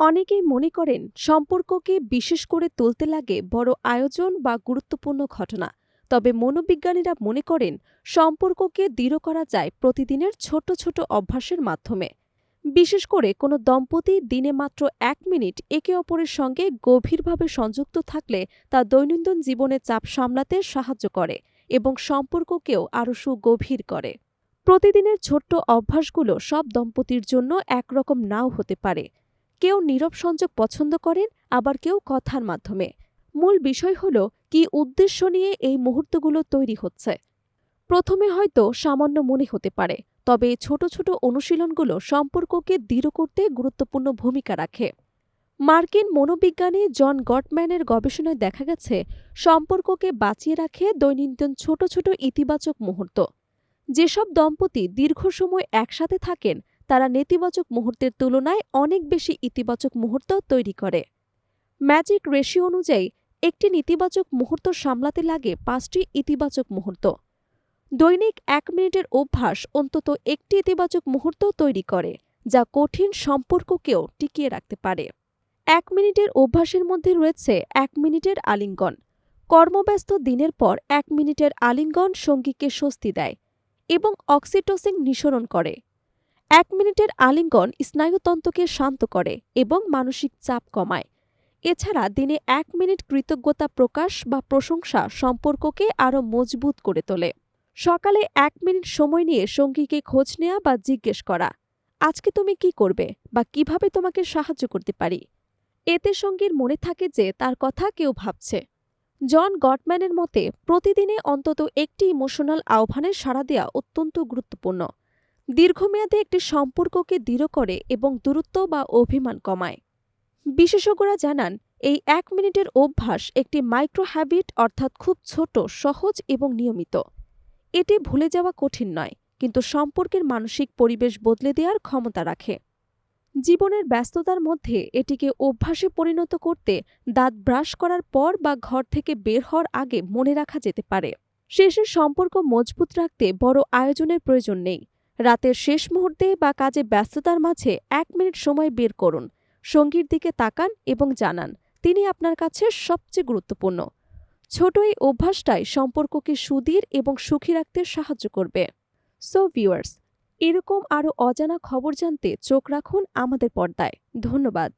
অনেকেই মনে করেন সম্পর্ককে বিশেষ করে তুলতে লাগে বড় আয়োজন বা গুরুত্বপূর্ণ ঘটনা। তবে মনোবিজ্ঞানীরা মনে করেন সম্পর্ককে দৃঢ় করা যায় প্রতিদিনের ছোট ছোট অভ্যাসের মাধ্যমে। বিশেষ করে কোনো দম্পতি দিনে মাত্র এক মিনিট একে অপরের সঙ্গে গভীরভাবে সংযুক্ত থাকলে তা দৈনন্দিন জীবনের চাপ সামলাতে সাহায্য করে এবং সম্পর্ককেও আরও সুগভীর করে। প্রতিদিনের ছোট্ট অভ্যাসগুলো সব দম্পতির জন্য একরকম নাও হতে পারে। কেউ নীরব সংযোগ পছন্দ করেন, আবার কেউ কথার মাধ্যমে। মূল বিষয় হল, কি উদ্দেশ্য নিয়ে এই মুহূর্তগুলো তৈরি হচ্ছে। প্রথমে হয়তো সামান্য মনে হতে পারে, তবে ছোট ছোট অনুশীলনগুলো সম্পর্ককে দৃঢ় করতে গুরুত্বপূর্ণ ভূমিকা রাখে। মার্কিন মনোবিজ্ঞানী জন গটম্যানের গবেষণায় দেখা গেছে, সম্পর্ককে বাঁচিয়ে রাখে দৈনন্দিন ছোট ছোট ইতিবাচক মুহূর্ত। যেসব দম্পতি দীর্ঘ সময় একসাথে থাকেন তারা নেতিবাচক মুহূর্তের তুলনায় অনেক বেশি ইতিবাচক মুহূর্ত তৈরি করে। ম্যাজিক রেশিও অনুযায়ী, একটি নেতিবাচক মুহূর্ত সামলাতে লাগে পাঁচটি ইতিবাচক মুহূর্ত। দৈনিক এক মিনিটের অভ্যাস অন্তত একটি ইতিবাচক মুহূর্ত তৈরি করে, যা কঠিন সম্পর্ককেও টিকিয়ে রাখতে পারে। এক মিনিটের অভ্যাসের মধ্যে রয়েছে এক মিনিটের আলিঙ্গন। কর্মব্যস্ত দিনের পর এক মিনিটের আলিঙ্গন সঙ্গীকে স্বস্তি দেয় এবং অক্সিটোসিন নিঃসরণ করে। এক মিনিটের আলিঙ্গন স্নায়ুতন্ত্রকে শান্ত করে এবং মানসিক চাপ কমায়। এছাড়া দিনে এক মিনিট কৃতজ্ঞতা প্রকাশ বা প্রশংসা সম্পর্ককে আরও মজবুত করে তোলে। সকালে এক মিনিট সময় নিয়ে সঙ্গীকে খোঁজ নেওয়া বা জিজ্ঞেস করা, আজকে তুমি কি করবে বা কীভাবে তোমাকে সাহায্য করতে পারি? এতে সঙ্গীর মনে থাকে যে তার কথা কেউ ভাবছে। জন গটম্যানের মতে, প্রতিদিনে অন্তত একটি ইমোশনাল আহ্বানের সাড়া দেওয়া অত্যন্ত গুরুত্বপূর্ণ। দীর্ঘমেয়াদে একটি সম্পর্ককে দৃঢ় করে এবং দূরত্ব বা অভিমান কমায়। বিশেষজ্ঞরা জানান, এই এক মিনিটের অভ্যাস একটি মাইক্রো হ্যাবিট অর্থাৎ খুব ছোট, সহজ এবং নিয়মিত। এটি ভুলে যাওয়া কঠিন নয়, কিন্তু সম্পর্কের মানসিক পরিবেশ বদলে দেওয়ার ক্ষমতা রাখে। জীবনের ব্যস্ততার মধ্যে এটিকে অভ্যাসে পরিণত করতে দাঁত ব্রাশ করার পর বা ঘর থেকে বের হওয়ার আগে মনে রাখা যেতে পারে। শেষের সম্পর্ক মজবুত রাখতে বড় আয়োজনের প্রয়োজন নেই। রাতের শেষ মুহূর্তে বা কাজে ব্যস্ততার মাঝে এক মিনিট সময় বের করুন, সঙ্গীর দিকে তাকান এবং জানান, তিনি আপনার কাছে সবচেয়ে গুরুত্বপূর্ণ। ছোট এই অভ্যাসটাই সম্পর্ককে সুদীর এবং সুখী রাখতে সাহায্য করবে। সো ভিউয়ার্স এরকম আরও অজানা খবর জানতে চোখ রাখুন আমাদের পর্দায়। ধন্যবাদ।